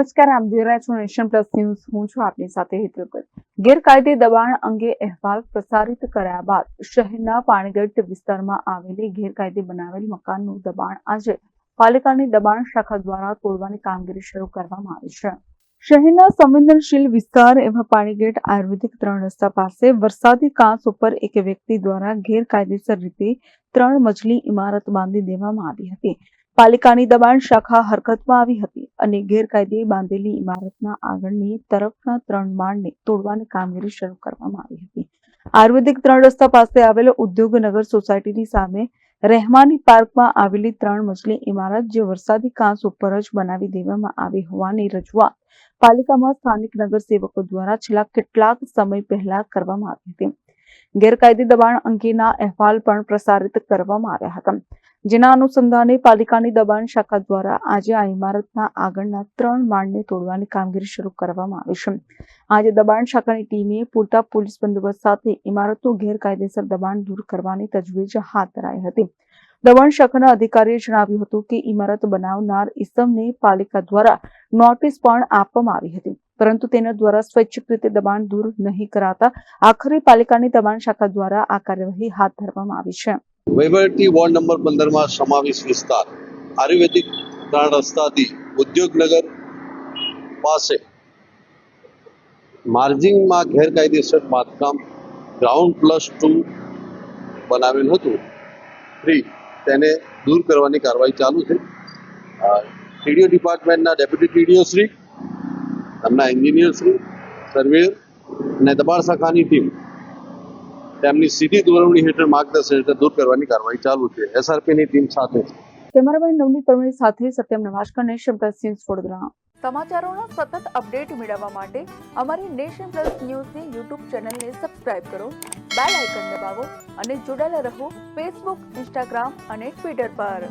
નમસ્કાર, આપ જોઈ રહ્યા નેશન પ્લસ ન્યૂઝ. હું છું આપની સાથે હેતલ ભગત ગેરકાયદે દબાણ અંગે અહેવાલ પ્રસારિત કર્યા બાદ શહેરના પાણીગઢ વિસ્તારમાં આવેલી ગેરકાયદે બનાવેલ મકાનનું દબાણ આજે પાલિકાની દબાણ શાખા દ્વારા તોડવાની કામગીરી શરૂ કરવામાં આવી છે. શહેરના સંવેદનશીલ વિસ્તાર એવા પાણીગેટ આયુર્વેદિક ત્રણ રસ્તા પાસે વરસાદી કાંસ ઉપર એક વ્યક્તિ દ્વારા ગેરકાયદેસર રીતે ત્રણ મજલી ઇમારત બાંધી દેવામાં આવી હતી. પાલિકાની દબાણ શાખા હરકતમાં આવી હતી અને ગેરકાયદે બાંધેલી ઇમારતના આગળની તરફના ત્રણ માળને તોડવાની કામગીરી શરૂ કરવામાં આવી હતી. આયુર્વેદિક ત્રણ રસ્તા પાસે આવેલો ઉદ્યોગનગર સોસાયટીની સામે રહેમાની પાર્કમાં આવેલી ત્રણ મજલી ઇમારત, જે વરસાદી કાંસ ઉપર જ બનાવી દેવામાં આવી હોવાની રજૂઆત પાલિકામાં સ્થાનિક નગરસેવકો દ્વારા છેલ્લા કેટલાક સમય પહેલા કરવામાં આવી હતી. ગેરકાયદે દબાણ અંગેના અહેવાલ પણ પ્રસારિત કરવામાં આવ્યા હતા. જેના અનુસંધાને પાલિકાની દબાણ શાખા દ્વારા આજે આ ઇમારતના આગળના ત્રણ માળને તોડવાની કામગીરી શરૂ કરવામાં આવી છે. આજે દબાણ શાખાની ટીમે પૂરતા પોલીસ બંદોબસ્ત સાથે ઇમારતનું ગેરકાયદેસર દબાણ દૂર કરવાની તજવીજ હાથ ધરાઈ હતી. દબાણ શાખાના અધિકારીએ જણાવ્યું હતું કે ઇમારત બનાવનાર ઇસમને પાલિકા દ્વારા નોટિસ પણ આપવામાં આવી હતી. પરંતુ તેના દ્વારા સ્વૈચ્છિક રીતે દબાણ દૂર નહીં કરાતા આખરે પાલિકાની દબાણ શાખા દ્વારા આ કાર્યવાહી હાથ ધરવામાં આવી છે. વહીવટી વોર્ડ નંબર પંદરમાં સમાવેશ વિસ્તાર આયુર્વેદિક રસ્તાથી ઉદ્યોગનગર પાસે માર્જિંગમાં ગેરકાયદેસર બાંધકામ ગ્રાઉન્ડ પ્લસ ટુ બનાવેલ હતું. થ્રી તેને દૂર કરવાની કાર્યવાહી ચાલુ છે ટીડીઓ ડિપાર્ટમેન્ટના ડેપ્યુટી ટીડીઓ શ્રી એમના એન્જિનિયર શ્રી સર્વેયર અને દબાણ શાખાની ટીમ તેમની સીધી દોરવણી હેઠળ માર્ગદર્શન હેઠળ દૂર કરવાની કાર્યવાહી ચાલુ છે. એસઆરપીની ટીમ સાથે છે. કેમેરામેન નવનીત પરમેશ સાથે સત્યમ નવાશકર પ્લસ ન્યૂઝ વડોદરા સમાચારોના સતત અપડેટ મેળવવા માટે અમારી નેશન પ્લસ ન્યૂઝની યુટ્યુબ ચેનલને સબસ્ક્રાઇબ કરો બેલ આઇકન દબાવો અને જોડાયેલા રહો ફેસબુક ઇન્સ્ટાગ્રામ અને ટ્વિટર પર.